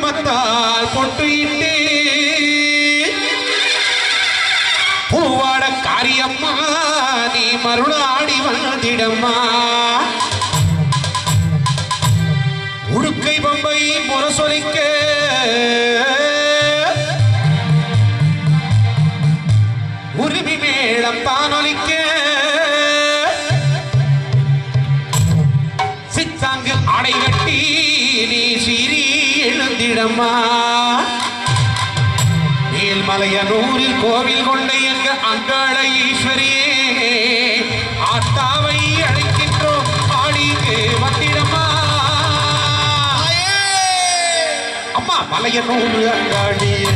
குங்குமத்தால் பொட்டிட்டு பூவாட காரியம்மா நீ மருளாடி வந்திடம்மா உடுக்கை பம்பை முரசொலிக்க. உடையனூரில் கோவில் கொண்ட எங்க அங்காள ஈஸ்வரியே ஆத்தாவை அழைக்கின்றோம். ஆடிக்கு வந்திடமா அம்மா மலையனூர் அங்காளியே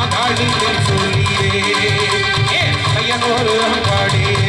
ஆகாளிகள் சொல்லியே ஏ மலையனூர் அங்காளியே?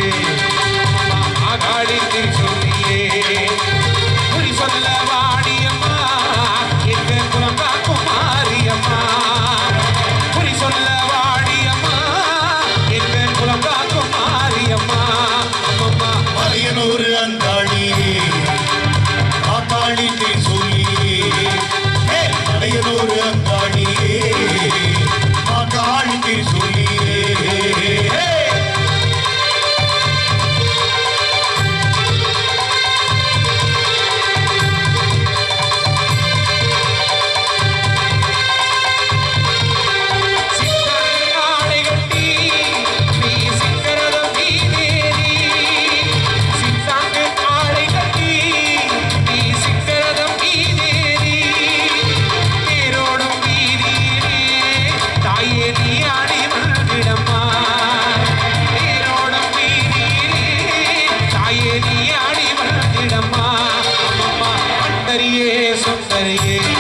करिए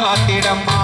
காத்திடம்மா.